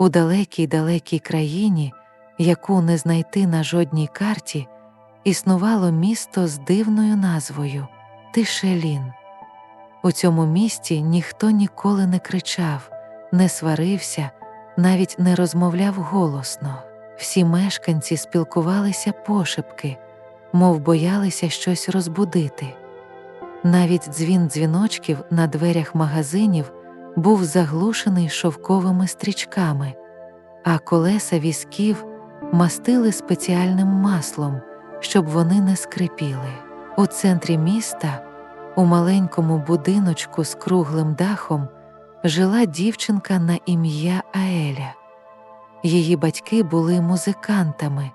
У далекій далекій країні, яку не знайти на жодній карті, існувало місто з дивною назвою Тишелін. У цьому місті ніхто ніколи не кричав, не сварився, навіть не розмовляв голосно. Всі мешканці спілкувалися пошепки, мов боялися щось розбудити. Навіть дзвін дзвіночків на дверях магазинів був заглушений шовковими стрічками, а колеса візків мастили спеціальним маслом, щоб вони не скрипіли. У центрі міста, у маленькому будиночку з круглим дахом, жила дівчинка на ім'я Аеля. Її батьки були музикантами,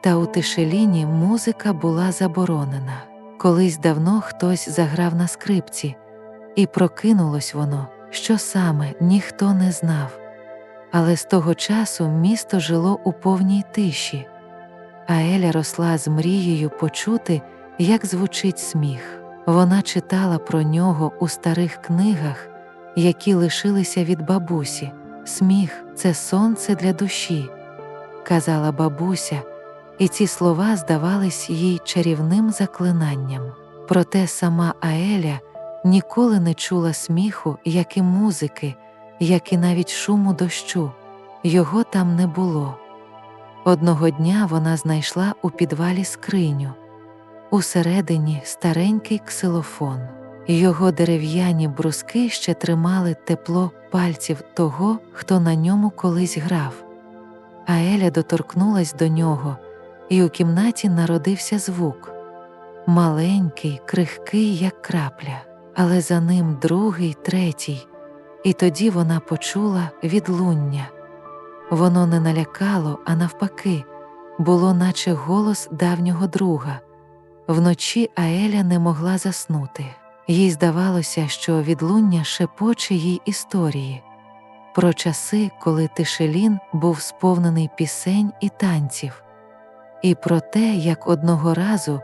та у тишеліні музика була заборонена. Колись давно хтось заграв на скрипці, і прокинулось воно, що саме ніхто не знав. Але з того часу місто жило у повній тиші, а Еля росла з мрією почути, як звучить сміх. Вона читала про нього у старих книгах, які лишилися від бабусі. Сміх це сонце для душі, казала бабуся, і ці слова здавались їй чарівним заклинанням. Проте сама Аеля ніколи не чула сміху, як і музики, як і навіть шуму дощу, його там не було. Одного дня вона знайшла у підвалі скриню, усередині старенький ксилофон. Його дерев'яні бруски ще тримали тепло пальців того, хто на ньому колись грав. А Еля доторкнулась до нього, і у кімнаті народився звук маленький, крихкий, як крапля, але за ним другий, третій, і тоді вона почула відлуння. Воно не налякало, а навпаки, було, наче голос давнього друга. Вночі Аеля не могла заснути. Їй здавалося, що відлуння шепоче їй історії про часи, коли Тишелін був сповнений пісень і танців, і про те, як одного разу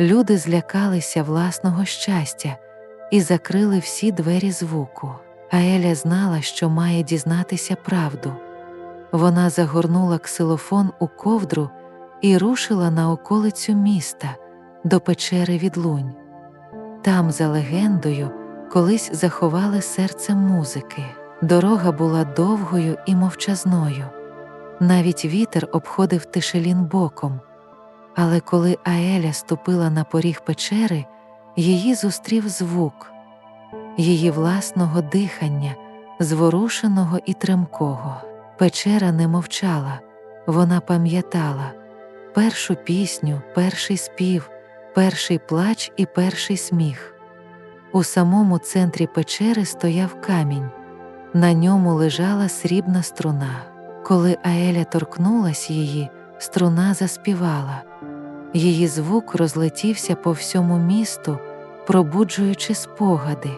люди злякалися власного щастя і закрили всі двері звуку. А Еля знала, що має дізнатися правду. Вона загорнула ксилофон у ковдру і рушила на околицю міста до печери відлунь. Там, за легендою, колись заховали серце музики. Дорога була довгою і мовчазною. Навіть вітер обходив тишелін боком. Але коли Аеля ступила на поріг печери, її зустрів звук, її власного дихання, зворушеного і тремкого. Печера не мовчала, вона пам'ятала першу пісню, перший спів перший плач і перший сміх. У самому центрі печери стояв камінь, на ньому лежала срібна струна. Коли Аеля торкнулась її, струна заспівала, її звук розлетівся по всьому місту, пробуджуючи спогади.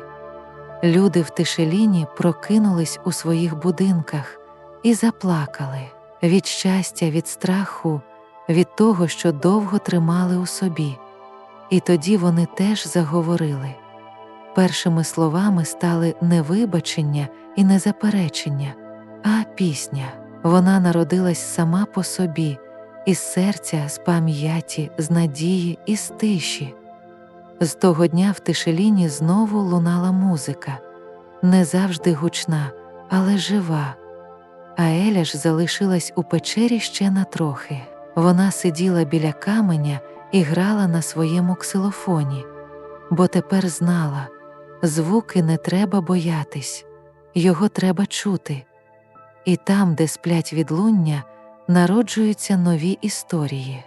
Люди в тишеліні прокинулись у своїх будинках і заплакали від щастя, від страху, від того, що довго тримали у собі. І тоді вони теж заговорили. Першими словами стали не вибачення і не заперечення, а пісня. Вона народилась сама по собі, із серця, з пам'яті, з надії і з тиші. З того дня в тишеліні знову лунала музика, не завжди гучна, але жива. А Еля ж залишилась у печері ще на трохи. Вона сиділа біля каменя і грала на своєму ксилофоні, бо тепер знала звуки не треба боятись, його треба чути, і там, де сплять відлуння, народжуються нові історії.